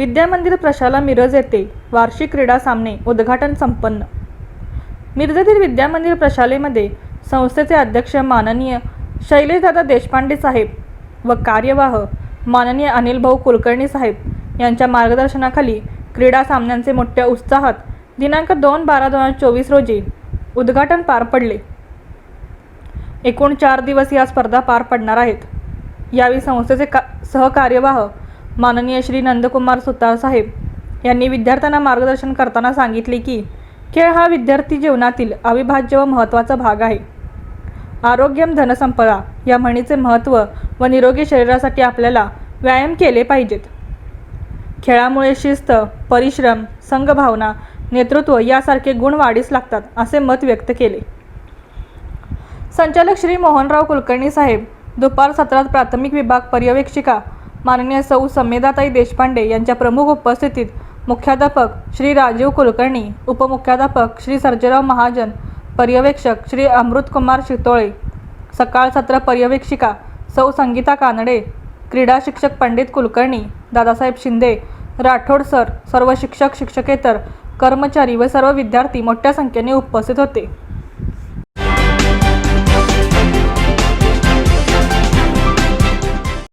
विद्यामंदिर प्रशाला मिरज येथे वार्षिक क्रीडा सामने उद्घाटन संपन्न. मिरजेतील विद्यामंदिर प्रशालेमध्ये संस्थेचे अध्यक्ष माननीय शैलेशदादा देशपांडे साहेब व कार्यवाह माननीय अनिल भाऊ कुलकर्णी साहेब यांच्या मार्गदर्शनाखाली क्रीडा सामन्यांचे मोठ्या उत्साहात दिनांक दोन बारा दोन हजार चोवीस रोजी उद्घाटन पार पडले. एकूण चार दिवस या स्पर्धा पार पडणार आहेत. यावेळी संस्थेचे का सहकार्यवाह माननीय श्री नंदकुमार सुतार साहेब यांनी विद्यार्थ्यांना मार्गदर्शन करताना सांगितले की खेळ हा विद्यार्थी जीवनातील अविभाज्य व महत्त्वाचा भाग आहे. आरोग्यम धनसंपदा या म्हणीचे महत्त्व व निरोगी शरीरासाठी आपल्याला व्यायाम केले पाहिजेत. खेळामुळे शिस्त परिश्रम संघभावना नेतृत्व यासारखे गुण वाढीस लागतात असे मत व्यक्त केले. संचालक श्री मोहनराव कुलकर्णी साहेब दुपार सत्रात प्राथमिक विभाग पर्यवेक्षिका माननीय सौ संमेदाताई देशपांडे यांच्या प्रमुख उपस्थितीत मुख्याध्यापक श्री राजीव कुलकर्णी उपमुख्याध्यापक श्री सर्जेराव महाजन पर्यवेक्षक श्री अमृतकुमार शितोळे सकाळ सत्र पर्यवेक्षिका सौ संगीता कानडे क्रीडा शिक्षक पंडित कुलकर्णी दादासाहेब शिंदे राठोड सर सर्व शिक्षक शिक्षकेतर कर्मचारी व सर्व विद्यार्थी मोठ्या संख्येने उपस्थित होते.